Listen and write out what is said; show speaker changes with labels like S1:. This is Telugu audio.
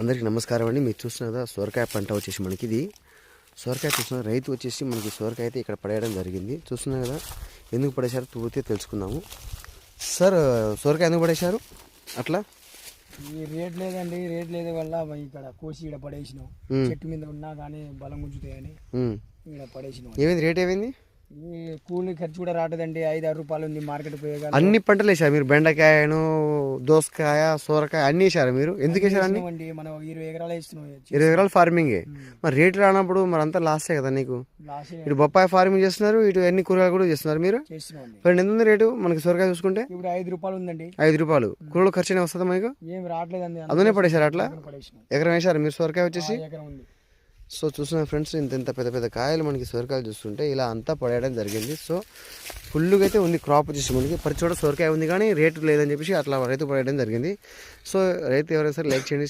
S1: అందరికీ నమస్కారం అండి. మీరు చూస్తున్నారు కదా సొరకాయ పంట వచ్చేసి మనకి ఇది సొరకాయ చూస్తున్నారు రైతు వచ్చేసి మనకి సొరకాయ అయితే ఇక్కడ పడేయడం జరిగింది. చూస్తున్నారు కదా ఎందుకు పడేశారు పూర్తిగా తెలుసుకుందాము. సార్ సొరకాయ ఎందుకు పడేశారు? అట్లా?
S2: ఈ రేట్ లేదండి. రేట్ లేదు వల్ల ఇక్కడ కోసి ఇక్కడ పడేసినాం. చెట్టు మీద ఉన్నా కానీ బలం గుంజుతాయని
S1: ఉమ్.
S2: ఇక్కడ పడేసినాం.
S1: ఏమైంది? రేట్ ఏమైంది?
S2: కూలి ఖర్చు కూడా రావట్లేదండి. ఐదు ఆరు రూపాయలు ఉంది మార్కెట్ పోయేగా
S1: అన్ని పంటలు వేసారు మీరు? బెండకాయను దోసకాయ సొరకాయ అన్ని వేసారు మీరు? ఎందుకు వేసారు అన్ని?
S2: అండి మనం ఇరవై ఎకరాలు వేస్తున్నాం
S1: ఇరవై ఎకరాలు ఫార్మింగే మరి రేట్ రానప్పుడు మరి అంతా లాస్టే కదా నీకు? ఇటు బొప్పాయి ఫార్మింగ్ చేస్తున్నారు ఇటు అన్ని కూరగాయలు కూడా చేస్తున్నారు మీరు?
S2: చేస్తున్నాం
S1: ఎంత ఉంది రేటు? మనకి సొరకాయ చూసుకుంటే?
S2: ఇప్పుడు ఐదు రూపాయలు ఉందండి.
S1: ఐదు రూపాయలు. కూరలో ఖర్చు అయినా వస్తుందా మీకు?
S2: ఏం రావట్లేదండి.
S1: అందులోనే పడేశారు అట్లా? ఎకరం వేశారు మీరు సొరకాయ వచ్చేసి?
S2: ఎకరం ఉంది.
S1: సో చూస్తున్న ఫ్రెండ్స్ ఇంత ఇంత పెద్ద పెద్ద కాయలు మనకి సొరకాయలు చూస్తుంటే ఇలా అంతా పడేయడం జరిగింది. సో ఫుల్గా అయితే ఉంది క్రాప్ వచ్చేసి మనకి. ప్రతి చోట సొరకాయ ఉంది కానీ రేటు లేదని చెప్పేసి అట్లా రైతు పడేయడం జరిగింది. సో రైతు ఎవరైనా సరే లైక్ చేయండి